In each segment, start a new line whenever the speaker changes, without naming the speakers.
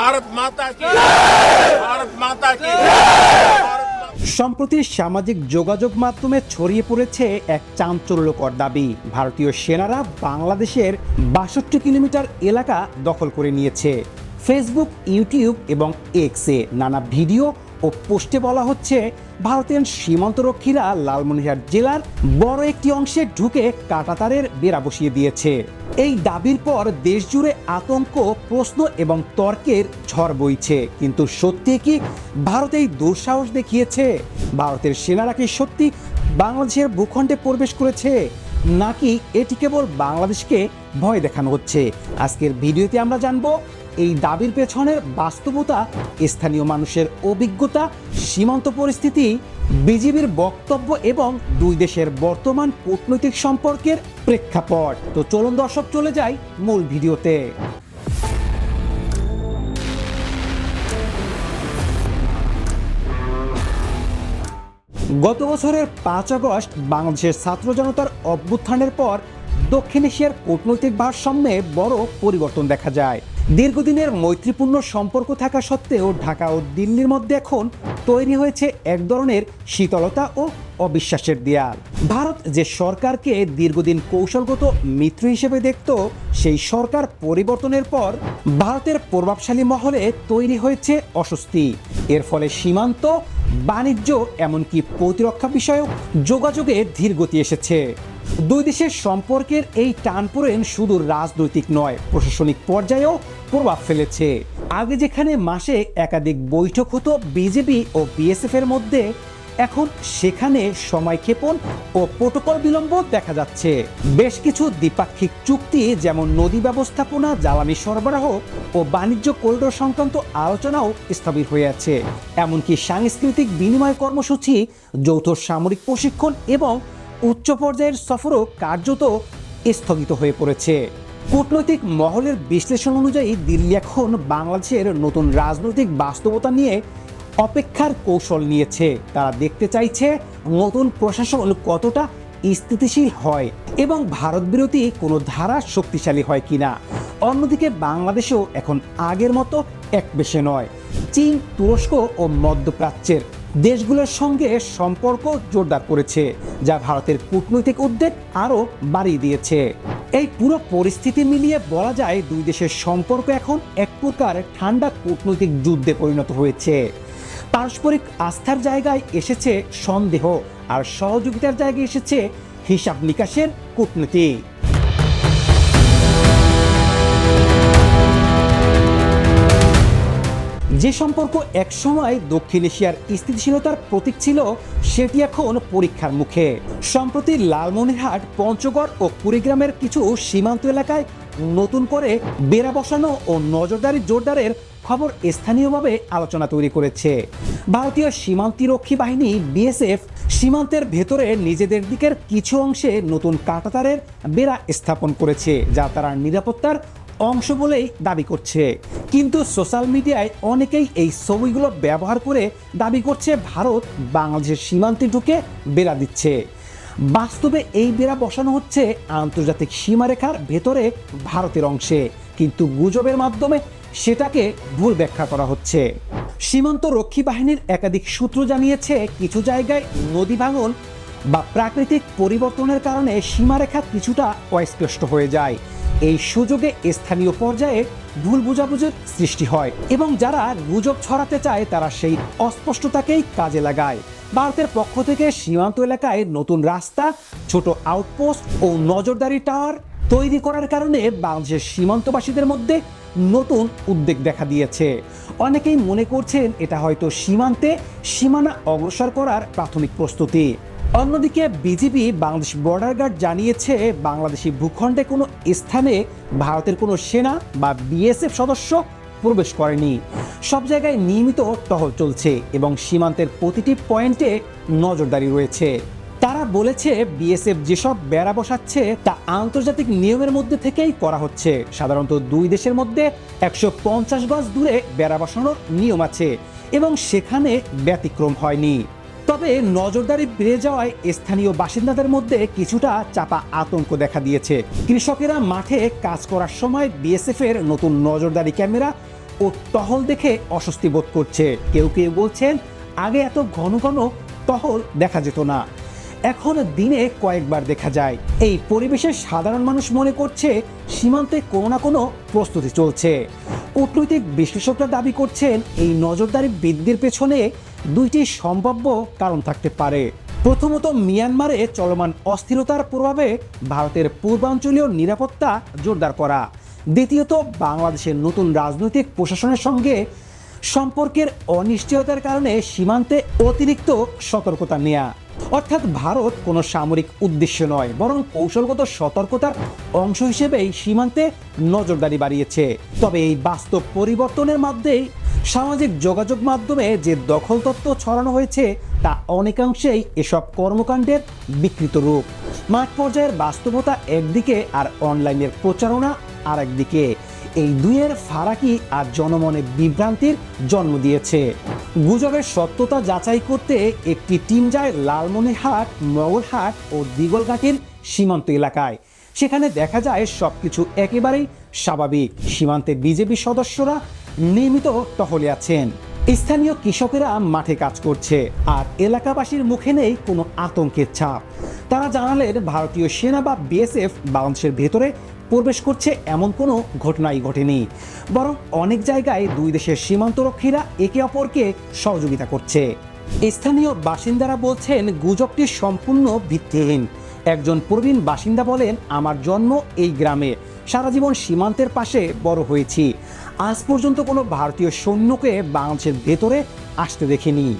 ভারত মাতা কি? ভারত মাতা কি?
সম্প্রতি সামাজিক যোগাযোগ মাধ্যমে ছড়িয়ে পড়েছে এক চাঞ্চল্যকর দাবি। ভারতীয় সেনারা বাংলাদেশের বাষট্টি কিলোমিটার এলাকা দখল করে নিয়েছে। ফেসবুক ইউটিউব এবং এক্সে নানা ভিডিও ও পোস্টে বলা হচ্ছে, ভারতের সীমান্তরক্ষীরা লালমনিরহাট জেলার বড় একটি অংশে ঢুকে কাটাতারের বেড়া বসিয়ে দিয়েছে। এই দাবির পর দেশজুড়ে আতঙ্ক, প্রশ্ন এবং তর্কের ঝড় বইছে। কিন্তু সত্যি কি ভারত এই দুঃসাহস দেখিয়েছে? ভারতের সেনারা কি সত্যি বাংলাদেশের ভূখণ্ডে প্রবেশ করেছে? নাকি এটি কেবল বাংলাদেশকে ভয় দেখানো হচ্ছে? আজকের ভিডিওতে আমরা জানব এই দাবির পেছনের বাস্তবতা, স্থানীয় মানুষের অভিজ্ঞতা, সীমান্ত পরিস্থিতি, বিজিবির বক্তব্য এবং দুই দেশের বর্তমান কূটনৈতিক সম্পর্কের প্রেক্ষাপট। তো চলুন দর্শক, চলে যাই মূল ভিডিওতে। গত বছরের পাঁচ আগস্ট বাংলাদেশের ছাত্র জনতার অভ্যুত্থানের পর দক্ষিণ এশিয়ার কূটনৈতিক ভারসাম্যে বড় পরিবর্তন দেখা যায়। দীর্ঘদিনের মৈত্রীপূর্ণ সম্পর্ক থাকা সত্ত্বেও ঢাকা ও দিল্লির মধ্যে এখন তৈরি হয়েছে এক ধরনের শীতলতা ও অবিশ্বাসের দেয়াল। ভারত যে সরকারকে দীর্ঘদিন কৌশলগত মিত্র হিসেবে দেখত, সেই সরকার পরিবর্তনের পর ভারতের প্রভাবশালী মহলে তৈরি হয়েছে অস্বস্তি। এর ফলে সীমান্ত, বাণিজ্য, এমনকি প্রতিরক্ষা বিষয়ক যোগাযোগে ধীর গতি এসেছে। দুই দেশের সম্পর্কের এই টানপোড়েন শুধু রাজনৈতিক নয়, প্রশাসনিক পর্যায়েও প্রভাব ফেলেছে। আগে যেখানে মাসে একাধিক বৈঠক হতো, বিজেপি ও বিএসএফ এর মধ্যে, এখন সেখানে সময়ক্ষেপণ ও প্রোটোকল বিলম্ব দেখা যাচ্ছে। বেশ কিছু দ্বিপাক্ষিক চুক্তি, যেমন নদী ব্যবস্থাপনা, জ্বালানি সরবরাহ ও বাণিজ্য করিডোর সংক্রান্ত আলোচনাও স্থবির হয়ে আছে। এমনকি সাংস্কৃতিক বিনিময় কর্মসূচি, যৌথ সামরিক প্রশিক্ষণ এবং উচ্চ পর্যায়ের সফরও কার্যত স্থগিত হয়ে পড়েছে। কূটনৈতিক মহলের বিশ্লেষণ অনুযায়ী দিল্লি এখন বাংলাদেশের নতুন রাজনৈতিক বাস্তবতা নিয়ে অপেক্ষার কৌশল নিয়েছে। তারা দেখতে চাইছে নতুন প্রশাসন কতটা স্থিতিশীল হয় এবং ভারত বিরোধী কোনো ধারা শক্তিশালী হয় কিনা। অন্যদিকে বাংলাদেশও এখন আগের মতো এক বেশে নয়। চীন, তুরস্ক ও মধ্যপ্রাচ্যের দেশগুলোর সঙ্গে সম্পর্ক জোরদার করেছে, যা ভারতের কূটনৈতিক উদ্বেগ আরও বাড়িয়ে দিয়েছে। এই পুরো পরিস্থিতি মিলিয়ে বলা যায় দুই দেশের সম্পর্ক এখন এক প্রকার ঠান্ডা কূটনৈতিক যুদ্ধে পরিণত হয়েছে। পারস্পরিক আস্থার জায়গায় এসেছে সন্দেহ, আর সহযোগিতার জায়গায় এসেছে হিসাব নিকাশের কূটনীতি। যে সম্পর্ক একসময় দক্ষিণ এশিয়ার স্থিতিশীলতার প্রতীক ছিল, সেটি এখন পরীক্ষার মুখে। সম্প্রতি লালমনিরহাট, পঞ্চগড় ও কুড়িগ্রামের কিছু সীমান্ত এলাকায় নতুন করে বেড়া বসানো ও নজরদারি জোরদারের খবর স্থানীয়ভাবে আলোচনা তৈরি করেছে। ভারতীয় সীমান্তিরক্ষী বাহিনী, বিএসএফ, সীমান্তের ভেতরে নিজেদের দিকের কিছু অংশে নতুন কাঁটাতারের বেড়া স্থাপন করেছে, যা তারা নিরাপত্তার অংশ বলেই দাবি করছে। কিন্তু সোশ্যাল মিডিয়ায় অনেকেই এই ছবিগুলো ব্যবহার করে দাবি করছে ভারত বাংলাদেশের সীমান্তে ঢুকে বেড়া দিচ্ছে। বাস্তবে এই বেড়া বসানো হচ্ছে আন্তর্জাতিক সীমারেখার ভেতরে ভারতের অংশে। কিন্তু গুজবের মাধ্যমে সেটাকে ভুল ব্যাখ্যা করা হচ্ছে। সীমান্ত রক্ষী বাহিনীর একাধিক সূত্র জানিয়েছে কিছু জায়গায় নদী ভাঙন বা প্রাকৃতিক পরিবর্তনের কারণে সীমারেখা কিছুটা অস্পষ্ট হয়ে যায়। এই সুযোগে স্থানীয় পর্যায়ে ভুল বোঝাবুঝির সৃষ্টি হয় এবং যারা গুজব ছড়াতে চায়, তারা সেই অস্পষ্টতাকেই কাজে লাগায়। ভারতের পক্ষ থেকে সীমান্ত এলাকায় নতুন রাস্তা, ছোট আউটপোস্ট ও নজরদারি টাওয়ার তৈরি করার কারণে বাংলাদেশের সীমান্তবাসীদের মধ্যে নতুন উদ্বেগ দেখা দিয়েছে। অনেকেই মনে করছেন, এটা হয়তো সীমান্তে সীমানা অগ্রসর করার প্রাথমিক প্রস্তুতি। অন্যদিকে বিজিবি বাংলাদেশ বর্ডার গার্ড জানিয়েছে, বাংলাদেশি ভূখণ্ডে কোনো স্থানে ভারতের কোনো সেনা বা বিএসএফ সদস্য প্রবেশ করেনি। সব জায়গায় নিয়মিত টহল চলছে এবং সীমান্তের প্রতিটি পয়েন্টে নজরদারি রয়েছে। তারা বলেছে, বিএসএফ যেসব বেড়া বসাচ্ছে, তা আন্তর্জাতিক নিয়মের মধ্যে থেকেই করা হচ্ছে। সাধারণত দুই দেশের মধ্যে একশো পঞ্চাশ গজ দূরে বেড়া বসানোর নিয়ম আছে এবং সেখানে ব্যতিক্রম হয়নি। তবে নজরদারি বেড়ে যাওয়ায় স্থানীয় বাসিন্দাদের মধ্যে কিছুটা চাপা আতঙ্ক দেখা দিয়েছে। কৃষকেরা মাঠে কাজ করার সময় বিএসএফ এর নতুন নজরদারি ক্যামেরা ও টহল দেখে অস্বস্তি বোধ করছে। কেউ কেউ বলছেন, আগে এত ঘন ঘন টহল দেখা যেত না। এখন দিনে কয়েকবার দেখা যায়। এই পরিবেশে সাধারণ মানুষ মনে করছে সীমান্তে কোনো না কোনো প্রস্তুতি চলছে। কূটনৈতিক বিশ্লেষকরা দাবি করছেন এই নজরদারি বৃদ্ধির পেছনে দুইটি সম্ভাব্য কারণ থাকতে পারে। প্রথমত, মিয়ানমারে চলমান অস্থিরতার প্রভাবে ভারতের পূর্বাঞ্চলীয় নিরাপত্তা জোরদার করা। দ্বিতীয়ত, বাংলাদেশের নতুন রাজনৈতিক প্রশাসনের সঙ্গে সম্পর্কের অনিশ্চয়তার কারণে সীমান্তে অতিরিক্ত সতর্কতা নেয়া। অর্থাৎ ভারত কোনো সামরিক উদ্দেশ্য নয়, বরং কৌশলগত সতর্কতার অংশ হিসেবেই সীমান্তে নজরদারি বাড়িয়েছে। তবে এই বাস্তব পরিবর্তনের মধ্যেই সামাজিক যোগাযোগ মাধ্যমে যে দখল তত্ত্ব ছড়ানো হয়েছে, তা অনেকাংশেই এসব কর্মকাণ্ডের বিকৃত রূপ। মাঠ পর্যায়ের বাস্তবতা একদিকে আর অনলাইনের প্রচারণা আর একদিকে এই দুইয়ের ফারাকি আর জনমনে বিভ্রান্তির জন্ম দিয়েছে। গুজবের সত্যতা যাচাই করতে একটি টিম যায় লালমনিরহাট, মগরহাট ও দিগলঘাটের সীমান্ত এলাকায়। সেখানে দেখা যায় সবকিছু একেবারেই স্বাভাবিক। সীমান্তে বিজেপি সদস্যরা নিয়মিত টহলে আছেন। স্থানীয় কৃষকেরা মাঠে কাজ করছে আর এলাকাবাসীর মুখে নেই কোনো আতঙ্কের ছাপ। তারা জানালেন, ভারতীয় সেনা বা বিএসএফ বাংলাদেশের ভেতরে প্রবেশ করছে এমন কোনো ঘটনাই ঘটেনি। বরং অনেক জায়গায় দুই দেশের সীমান্তরক্ষীরা একে অপরকে সহযোগিতা করছে। স্থানীয় বাসিন্দারা বলছেন, গুজবটি সম্পূর্ণ ভিত্তিহীন। একজন প্রবীণ বাসিন্দা বলেন, আমার জন্ম এই গ্রামে। সারা জীবন সীমান্তের পাশে বড় হয়েছি। আজ পর্যন্ত কোনো ভারতীয় সৈন্যকে বাংলাদেশের ভেতরে আসতে দেখিনি।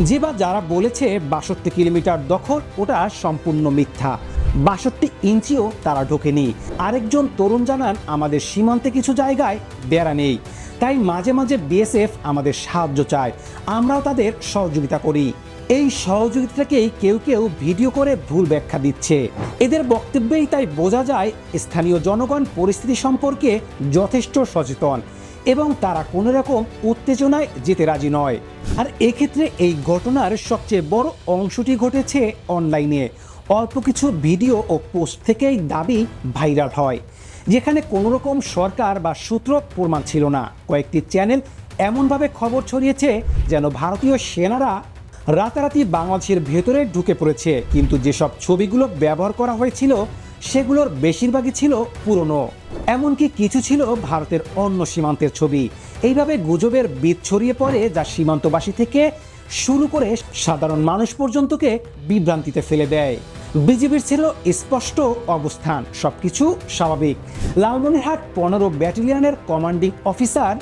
যে বা যারা বলেছে, বাষট্টি কিলোমিটার দখল, ওটা সম্পূর্ণ মিথ্যা। বাষট্টি ইঞ্চিও তারা ঢোকেনি। আরেকজন তরুণ জানান, আমাদের সীমান্তে কিছু জায়গায় বেড়া নেই। তাই মাঝে মাঝে বিএসএফ আমাদের সাহায্য চায়। আমরাও তাদের সহযোগিতা করি। এই সহযোগিতাকেই কেউ কেউ ভিডিও করে ভুল ব্যাখ্যা দিচ্ছে। এদের বক্তব্যেই তাই বোঝা যায়, স্থানীয় জনগণ পরিস্থিতি সম্পর্কে যথেষ্ট সচেতন এবং তারা কোনো রকম উত্তেজনায় যেতে রাজি নয়। আর এক্ষেত্রে এই ঘটনার সবচেয়ে বড় অংশটি ঘটেছে অনলাইনে। অল্প কিছু ভিডিও ও পোস্ট থেকেই দাবি ভাইরাল হয়, যেখানে কোনো রকম সরকার বা সূত্র প্রমাণ ছিল না। কয়েকটি চ্যানেল এমনভাবে খবর ছড়িয়েছে যেন ভারতীয় সেনারা রাতারাতি বাংলাদেশের ভেতরে ঢুকে পড়েছে, কিন্তু যেসব ছবিগুলো ব্যবহার করা হয়েছিল, সেগুলোর বেশিরভাগই ছিল পুরনো। এমনকি কিছু ছিল ভারতের অন্য সীমান্তের ছবি এইভাবে গুজবের বীজ ছড়িয়ে পড়ে যা সীমান্তবাসী থেকে শুরু করে সাধারণ মানুষ পর্যন্তকে বিভ্রান্তিতে ফেলে দেয়। বিজেপির ছিল স্পষ্ট অবস্থান, সবকিছু স্বাভাবিক। লালমনিরহাট পনেরো ব্যাটালিয়নের commanding officer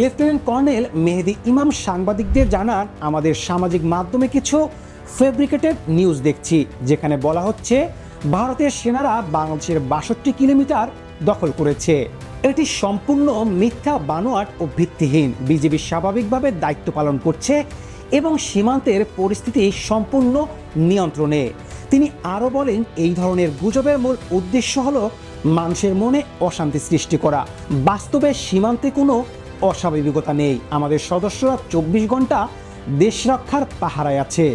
lieutenant colonel Mehedi Imam সাংবাদিকদের জানান, আমাদের সামাজিক মাধ্যমে কিছু ফেব্রিকেটেড নিউজ দেখছি, যেখানে বলা হচ্ছে, ভারতের সেনারা বাংলাদেশের বাষট্টি কিলোমিটার দখল করেছে। এটি সম্পূর্ণ মিথ্যা, বানোয়াট ও ভিত্তিহীন। বিজেপি স্বাভাবিকভাবে দায়িত্ব পালন করছে এবং সীমান্তের পরিস্থিতি সম্পূর্ণ নিয়ন্ত্রণে। তিনি আরও বলেন, এই ধরনের গুজবের মূল উদ্দেশ্য হল মানুষের মনে অশান্তি সৃষ্টি করা। বাস্তবে সীমান্তে কোনো অস্বাভাবিকতা নেই। আমাদের সদস্যরা চব্বিশ ঘণ্টা দেশ রক্ষার পাহারায় আছে।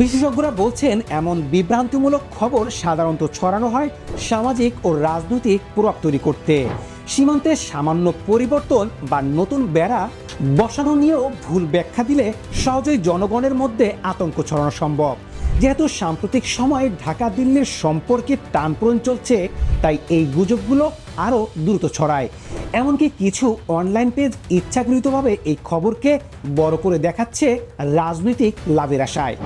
বিশেষজ্ঞরা বলছেন, এমন বিভ্রান্তিমূলক খবর সাধারণত ছড়ানো হয় সামাজিক ও রাজনৈতিক প্রভাব তৈরি করতে। সীমান্তে সামান্য পরিবর্তন বা নতুন বেড়া বসানো নিয়েও ভুল ব্যাখ্যা দিলে সহজেই জনগণের মধ্যে আতঙ্ক ছড়ানো সম্ভব। যেহেতু সাম্প্রতিক সময়ে ঢাকা দিল্লির সম্পর্কে টানপোড়েন চলছে, তাই এই গুজবগুলো আরও দ্রুত ছড়ায়। এমনকি কিছু অনলাইন পেজ ইচ্ছাকৃতভাবে এই খবরকে বড় করে দেখাচ্ছে রাজনৈতিক লাভের আশায়।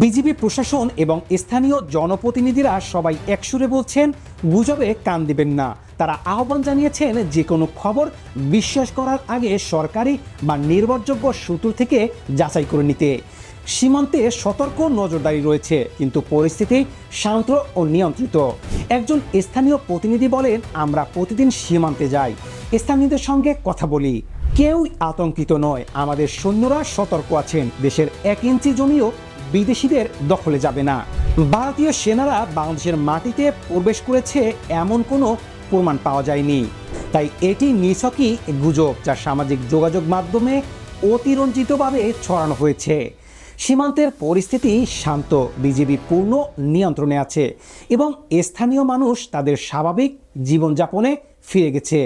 বিজেপি প্রশাসন এবং স্থানীয় জনপ্রতিনিধিরা সবাই একসুরে বলছেন, গুজবে কান দিবেন না। তারা আহ্বান জানিয়েছেন যে কোনো খবর বিশ্বাস করার আগে সরকারি বা নির্ভরযোগ্য সূত্র থেকে যাচাই করে নিতে। সীমান্তে সতর্ক নজরদারি রয়েছে, কিন্তু পরিস্থিতি শান্ত ও নিয়ন্ত্রিত। একজন স্থানীয় প্রতিনিধি বলেন, আমরা প্রতিদিন সীমান্তে যাই। স্থানীয়দের সঙ্গে কথা বলি। কেউ আতঙ্কিত নয়। আমাদের সৈন্যরা সতর্ক আছেন। দেশের এক ইঞ্চি জমিও বিদেশিদের দখলে যাবে না। ভারতীয় সেনারা বাংলাদেশের মাটিতে প্রবেশ করেছে এমন কোনো প্রমাণ পাওয়া যায়নি। তাই এটি নিছকই গুজব যা সামাজিক যোগাযোগ মাধ্যমে অতিরঞ্জিতভাবে ছড়ানো হয়েছে। সীমান্তের পরিস্থিতি শান্ত বিজেপি পূর্ণ নিয়ন্ত্রণে আছে এবং স্থানীয় মানুষ তাদের স্বাভাবিক জীবনযাপনে ফিরে গেছে।